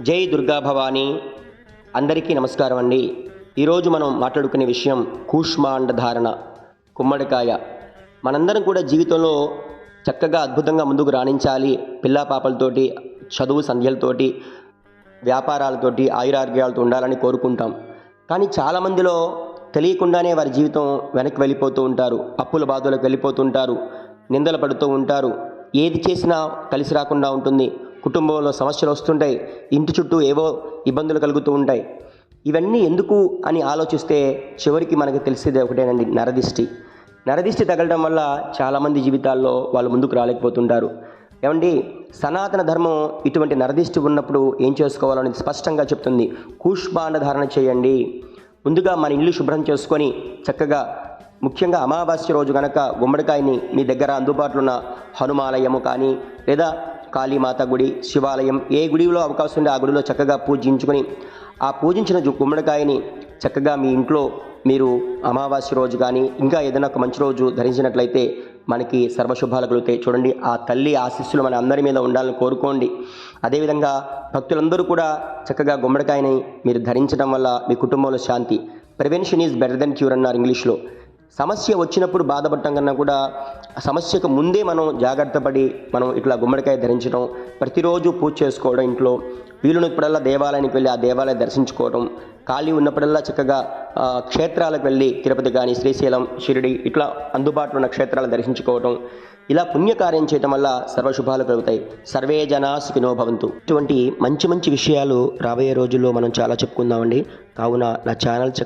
జై దుర్గా భవానీ. అందరికీ నమస్కారం అండి. ఈరోజు మనం మాట్లాడుకునే విషయం కూష్మాండ ధారణ గుమ్మడికాయ మనందరం కూడా జీవితంలో చక్కగా అద్భుతంగా ముందుకు రాణించాలి. పిల్లా పాపలతోటి చదువు సంధ్యలతోటి వ్యాపారాలతోటి ఆయురారోగ్యాలతో ఉండాలని కోరుకుంటాం. కానీ చాలామందిలో తెలియకుండానే వారి జీవితం వెనక్కి వెళ్ళిపోతూ ఉంటారు. అప్పుల బాధలకు వెళ్ళిపోతుంటారు నిందలు పడుతూ ఉంటారు. ఏది చేసినా కలిసి రాకుండా ఉంటుంది. కుటుంబంలో సమస్యలు వస్తుంటాయి. ఇంటి చుట్టూ ఏవో ఇబ్బందులు కలుగుతూ ఉంటాయి. ఇవన్నీ ఎందుకు అని ఆలోచిస్తే చివరికి మనకు తెలిసేది ఒకటేనండి నరదిష్టి. నరదిష్టి తగలడం వల్ల చాలామంది జీవితాల్లో వాళ్ళు ముందుకు రాలేకపోతుంటారు. ఏమండి సనాతన ధర్మం ఇటువంటి నరదిష్టి ఉన్నప్పుడు ఏం చేసుకోవాలనేది స్పష్టంగా చెప్తుంది. కూష్మాండ ధారణ చేయండి. ముందుగా మన ఇల్లు శుభ్రం చేసుకొని చక్కగా ముఖ్యంగా అమావాస్య రోజు కనుక గుమ్మడికాయని మీ దగ్గర అందుబాటులో ఉన్న హనుమాలయము కానీ లేదా కాళీమాత గుడి శివాలయం ఏ గుడిలో అవకాశం ఉంటే ఆ గుడిలో చక్కగా పూజించుకొని ఆ పూజించిన జు- గుమ్మడికాయని చక్కగా మీ ఇంట్లో మీరు అమావాస్య రోజు కానీ ఇంకా ఏదైనా ఒక మంచి రోజు ధరించినట్లయితే మనకి సర్వశుభాలు కలుగుతాయి. చూడండి ఆ తల్లి ఆశీస్సులు మన అందరి మీద ఉండాలని కోరుకోండి. అదేవిధంగా భక్తులందరూ కూడా చక్కగా గుమ్మడికాయని మీరు ధరించడం వల్ల మీ కుటుంబంలో శాంతి. Prevention is better then cure అన్నారు ఇంగ్లీష్లో. సమస్య వచ్చినప్పుడు బాధపడటం కన్నా కూడా సమస్యకు ముందే మనం జాగ్రత్త పడి మనం ఇట్లా గుమ్మడికాయ ధరించడం ప్రతిరోజు పూజ చేసుకోవడం ఇంట్లో. వీలున్నప్పుడల్లా దేవాలయానికి వెళ్ళి ఆ దేవాలయం దర్శించుకోవడం ఖాళీ ఉన్నప్పుడల్లా చక్కగా క్షేత్రాలకు వెళ్ళి తిరుపతి కానీ శ్రీశైలం షిరిడి ఇట్లా అందుబాటులో ఉన్న క్షేత్రాలు దర్శించుకోవడం ఇలా పుణ్యకార్యం చేయటం వల్ల సర్వశుభాలు కలుగుతాయి. సర్వే జనా సుఖినో భవంతు. ఇటువంటి మంచి మంచి విషయాలు రాబోయే రోజుల్లో మనం చాలా చెప్పుకుందామండి. కావున నా ఛానల్ చక్క